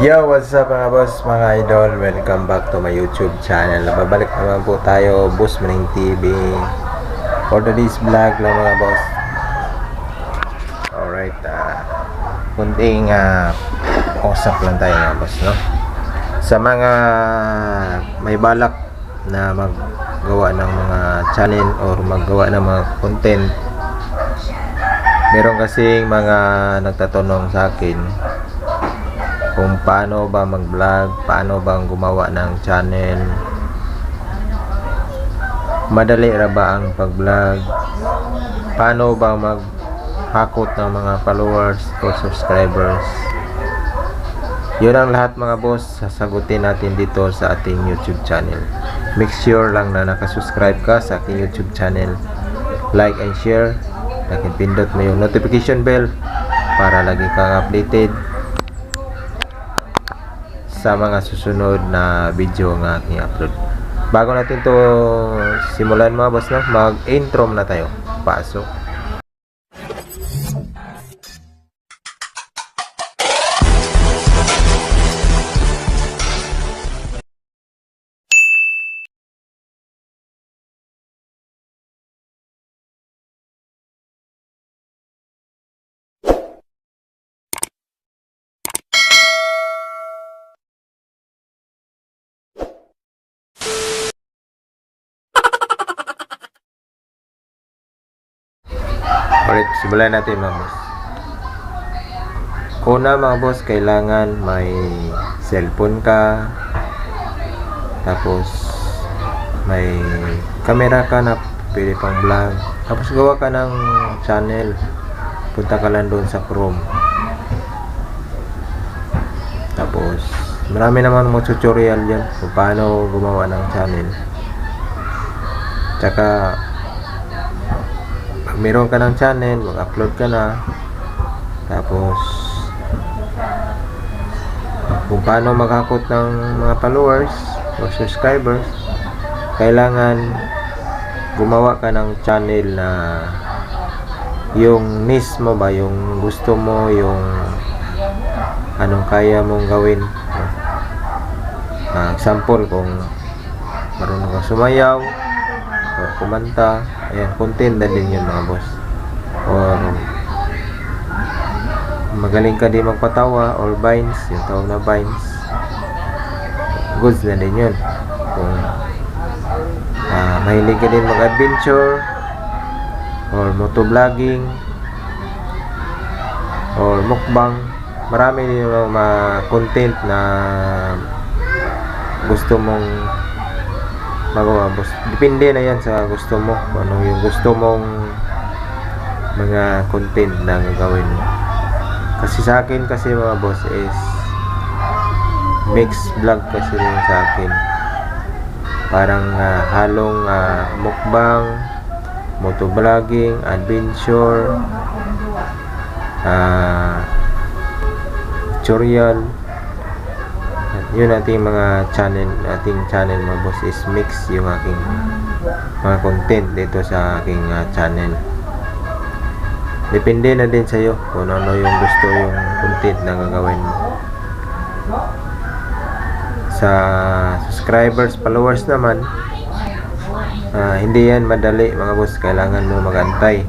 Yo, what's up mga boss, mga idol? Welcome back to my YouTube channel. Babalik naman po tayo, Boss Maning TV. For today's vlog lang mga boss. Alright, ah kunting ah, usap lang tayo mga boss, no? Sa mga may balak na maggawa ng mga channel or maggawa ng mga content meron kasing mga nagtatanong sa akin kung paano ba mag-vlog, paano bang gumawa ng channel. Madali ra ba ang pag-vlog? Paano ba maghakot ng mga followers o subscribers? Yun ang lahat mga boss, sasagutin natin dito sa ating YouTube channel. Make sure lang na nakasubscribe ka sa aking YouTube channel. Like and share. Lakin pindot mo yung notification bell para lagi kang updated sa mga susunod na video nga aking upload. Bago natin to simulan mga boss no, mag-intro na tayo. Pasok. Alright, simulan natin mga boss. Una mga boss, kailangan may cellphone ka. Tapos may camera ka na pwede pang vlog. Tapos gawa ka ng channel. Punta ka lang doon sa Chrome. Tapos marami naman mga tutorial yan kung paano gumawa ng channel. Tsaka meron ka ng channel, mag-upload ka na. Tapos, kung paano maghakot ng mga followers o subscribers, kailangan gumawa ka ng channel na yung niche mo ba, yung gusto mo, yung anong kaya mong gawin. Ah, example, kung marunong ka sumayaw, or kumanta, ayan, content na din yun mga boss. Or magaling ka din magpatawa or vines, yung tawag na vines. Goods na din yun. Kung ah, mahilig ka din mag-adventure or motovlogging or mukbang marami din yung mga content na gusto mong magawa boss. Depende na yan sa gusto mo. Ano yung gusto mong mga content na gagawin mo. Kasi sa akin kasi mga boss is mixed vlog kasi rin sa akin. Parang ah, halong ah, mukbang, motovlogging, adventure, ah tutorial, yun ating mga channel ating channel mga boss is mix yung aking mga content dito sa aking ah, channel. Depende na din sa iyo kung ano yung gusto yung content na gagawin mo. Sa subscribers followers naman ah, hindi yan madali mga boss. Kailangan mo magantay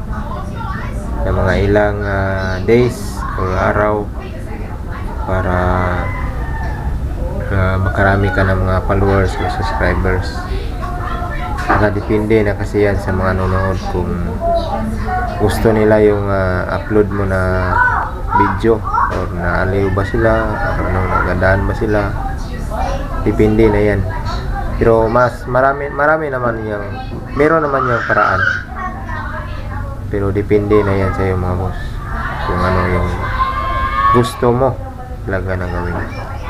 ng mga ilang ah, days or araw para uh, makarami ka ng mga followers o subscribers. Nakadepende na kasi yan sa mga nanonood kung gusto nila yung ah, upload mo na video or naaliw ba sila or ano, nagandaan ba sila. Depende na yan. Pero mas marami marami naman yung meron naman yung paraan. Pero depende na yan sa iyo mga boss kung ano yung gusto mo talaga na gawin